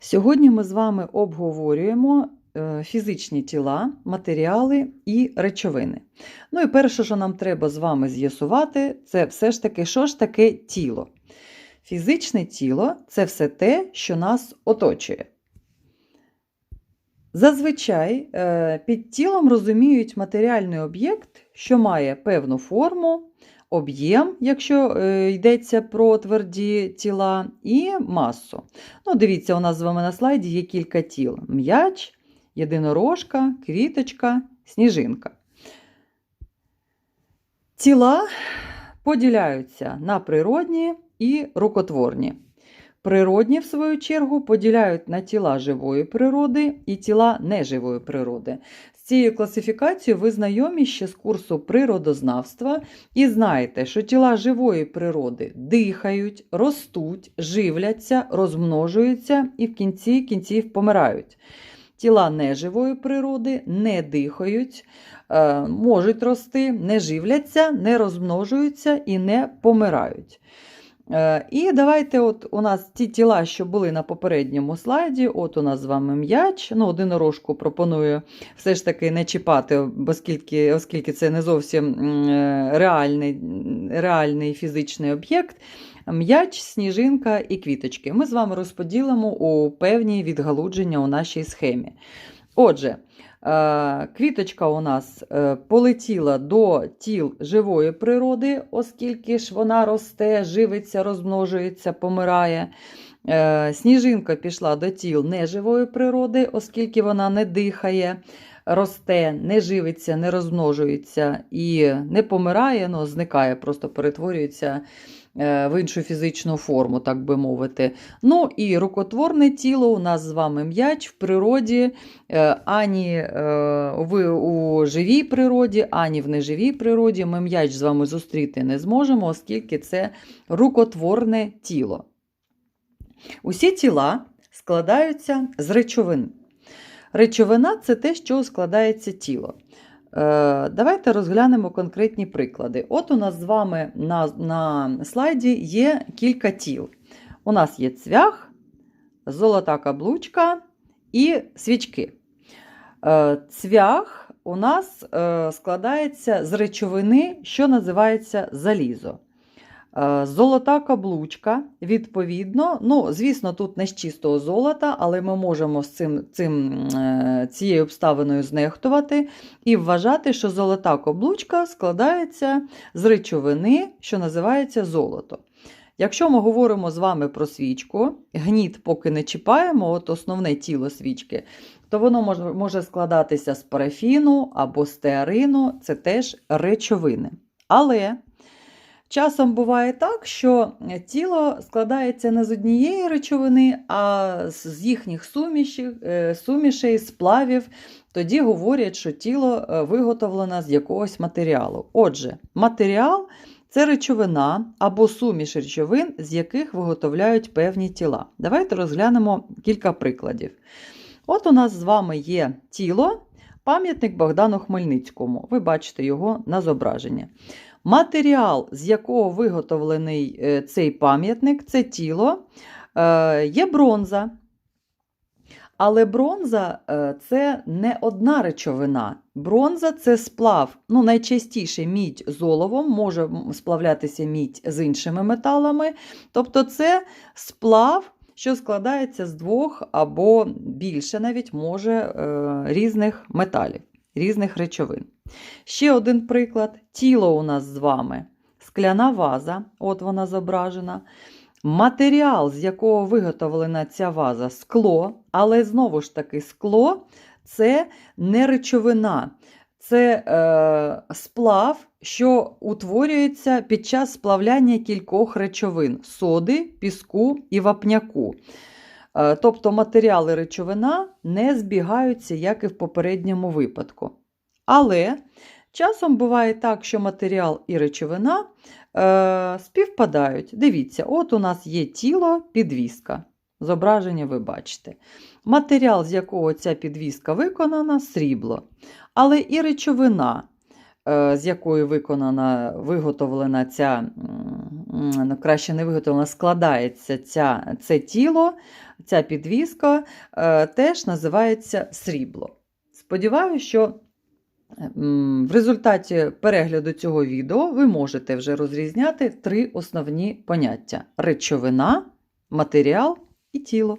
Сьогодні ми з вами обговорюємо е, фізичні тіла, матеріали і речовини. Ну і перше, що нам треба з вами з'ясувати, це все ж таки, що ж таке тіло. Фізичне тіло це все те, що нас оточує. Зазвичай е, під тілом розуміють матеріальний об'єкт, що має певну форму, об'єм, якщо е, йдеться про тверді тіла, і масу. Ну, Дивіться, у нас з вами на слайді є кілька тіл: м'яч, єдинорожка, квіточка, сніжинка. Тіла поділяються на природні і рукотворні. Природні, в свою чергу, поділяють на тіла живої природи і тіла неживої природи. З цією класифікацією ви знайомі ще з курсу природознавства і знаєте, що тіла живої природи дихають, ростуть, живляться, розмножуються і в кінці кінців помирають. Тіла неживої природи не дихають, е, можуть рости, не живляться, не розмножуються і не помирають. Е, І давайте, от у нас ті тіла, що були на попередньому слайді, от у нас з вами м'яч. Ну, Одинорожку пропоную все ж таки не чіпати, оскільки, оскільки це не зовсім е, реальний, реальний фізичний об'єкт. М'яч, сніжинка і квіточки. Ми з вами розподілимо у певні відгалудження у нашій схемі. Отже, квіточка у нас е, полетіла до тіл живої природи, оскільки ж вона росте, живиться, розмножується, помирає. Е, Сніжинка пішла до тіл неживої природи, оскільки вона не дихає, росте, не живиться, не розмножується і не помирає, ну, зникає, просто перетворюється е, в іншу фізичну форму, так би мовити. Ну і рукотворне тіло у нас з вами м'яч в природі, е, ані е, в, у живій природі, ані в неживій природі ми м'яч з вами зустріти не зможемо, оскільки це рукотворне тіло. Усі тіла складаються з речовин. Речовина це те, чого складається тіло. Е, Давайте розглянемо конкретні приклади. От у нас з вами на, на слайді є кілька тіл. У нас є цвях, золота каблучка і свічки. Е, Цвях у нас е, складається з речовини, що називається залізо. Е, Золота каблучка, відповідно, ну, звісно, тут не з чистого золота, але ми можемо з цим, цим, е, цією обставиною знехтувати і вважати, що золота каблучка складається з речовини, що називається золото. Якщо ми говоримо з вами про свічку, гніт поки не чіпаємо, от основне тіло свічки, то воно може, може складатися з парафіну або стеарину, це теж речовини. Але Часом буває так, що тіло складається не з однієї речовини, а з їхніх е, сумішей, сплавів. Тоді говорять, що тіло е, виготовлено з якогось матеріалу. Отже, матеріал це речовина або суміш речовин, з яких виготовляють певні тіла. Давайте розглянемо кілька прикладів. От у нас з вами є тіло, пам'ятник Богдану Хмельницькому. Ви бачите його на зображенні. Матеріал, з якого виготовлений е, цей пам'ятник, це тіло, е, є бронза. Але бронза е, це не одна речовина. Бронза це сплав. Ну, Найчастіше мідь з оловом, може сплавлятися мідь з іншими металами. Тобто це сплав, що складається з двох або більше навіть може різних металів, різних речовин. Ще один приклад: тіло у нас з вами. Скляна ваза, от вона зображена. Матеріал, з якого виготовлена ця ваза скло, але знову ж таки, скло це не речовина, це е, сплав, що утворюється під час сплавляння кількох речовин соди, піску і вапняку. Е, тобто матеріали речовина не збігаються, як і в попередньому випадку. Але часом буває так, що матеріал і речовина е, співпадають. Дивіться, от у нас є тіло, підвіска. Зображення ви бачите. Матеріал, з якого ця підвіска виконана, срібло. Але і речовина, е, з якої виконана, виготовлена ця, ну, краще не виготовлена, складається ця, це тіло, ця підвіска е, теж називається срібло. Сподіваюся, що в результаті перегляду цього відео ви можете вже розрізняти три основні поняття: речовина, матеріал і тіло.